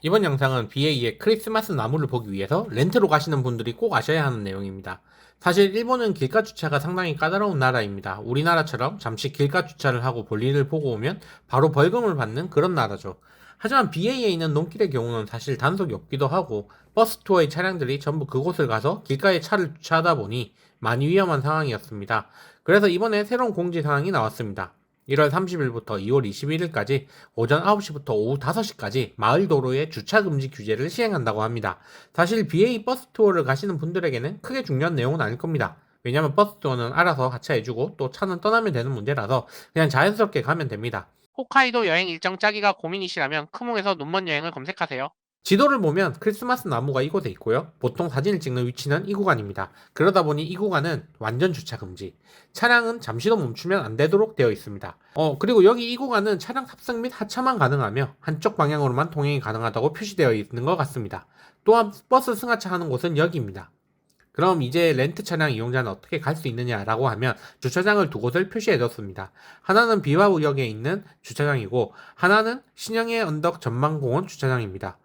이번 영상은 BA의 크리스마스 나무를 보기 위해서 렌트로 가시는 분들이 꼭 아셔야 하는 내용입니다. 사실 일본은 길가 주차가 상당히 까다로운 나라입니다. 우리나라처럼 잠시 길가 주차를 하고 볼일을 보고 오면 바로 벌금을 받는 그런 나라죠. 하지만 BA에 있는 논길의 경우는 사실 단속이 없기도 하고 버스 투어의 차량들이 전부 그곳을 가서 길가에 차를 주차하다 보니 많이 위험한 상황이었습니다. 그래서 이번에 새로운 공지 사항이 나왔습니다. 1월 30일부터 2월 21일까지 오전 9시부터 오후 5시까지 마을 도로에 주차 금지 규제를 시행한다고 합니다. 사실 BA 버스 투어를 가시는 분들에게는 크게 중요한 내용은 아닐 겁니다. 왜냐면 버스 투어는 알아서 하차해주고 또 차는 떠나면 되는 문제라서 그냥 자연스럽게 가면 됩니다. 홋카이도 여행 일정 짜기가 고민이시라면 크몽에서 눈먼 여행을 검색하세요. 지도를 보면 크리스마스 나무가 이곳에 있고요. 보통 사진을 찍는 위치는 이 구간입니다. 그러다 보니 이 구간은 완전 주차 금지. 차량은 잠시도 멈추면 안 되도록 되어 있습니다. 어, 그리고 여기 이 구간은 차량 탑승 및 하차만 가능하며 한쪽 방향으로만 통행이 가능하다고 표시되어 있는 것 같습니다. 또한 버스 승하차 하는 곳은 여기입니다. 그럼 이제 렌트 차량 이용자는 어떻게 갈 수 있느냐라고 하면 주차장을 두 곳을 표시해뒀습니다. 하나는 비와우역에 있는 주차장이고 하나는 신영의 언덕 전망공원 주차장입니다.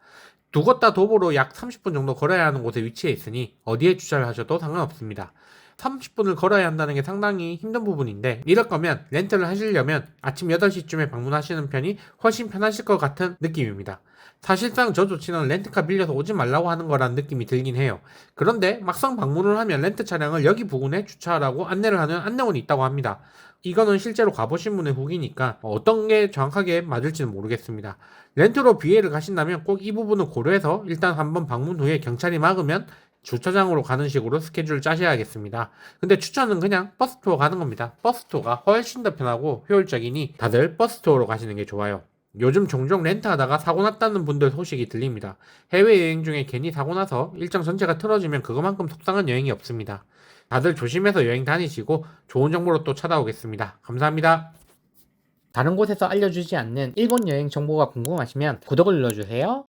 두곳 다 도보로 약 30분 정도 걸어야 하는 곳에 위치해 있으니 어디에 주차를 하셔도 상관없습니다. 30분을 걸어야 한다는 게 상당히 힘든 부분인데 이럴 거면 렌트를 하시려면 아침 8시쯤에 방문하시는 편이 훨씬 편하실 것 같은 느낌입니다. 사실상 저 조치는 렌트카 빌려서 오지 말라고 하는 거라는 느낌이 들긴 해요. 그런데 막상 방문을 하면 렌트 차량을 여기 부근에 주차하라고 안내를 하는 안내원이 있다고 합니다. 이거는 실제로 가보신 분의 후기니까 어떤 게 정확하게 맞을지는 모르겠습니다. 렌트로 BA를 가신다면 꼭 이 부분을 고려해서 일단 한번 방문 후에 경찰이 막으면 주차장으로 가는 식으로 스케줄을 짜셔야겠습니다. 근데 추천은 그냥 버스 투어 가는 겁니다. 버스 투어가 훨씬 더 편하고 효율적이니 다들 버스 투어로 가시는 게 좋아요. 요즘 종종 렌트하다가 사고 났다는 분들 소식이 들립니다. 해외여행 중에 괜히 사고 나서 일정 전체가 틀어지면 그것만큼 속상한 여행이 없습니다. 다들 조심해서 여행 다니시고 좋은 정보로 또 찾아오겠습니다. 감사합니다. 다른 곳에서 알려주지 않는 일본 여행 정보가 궁금하시면 구독을 눌러주세요.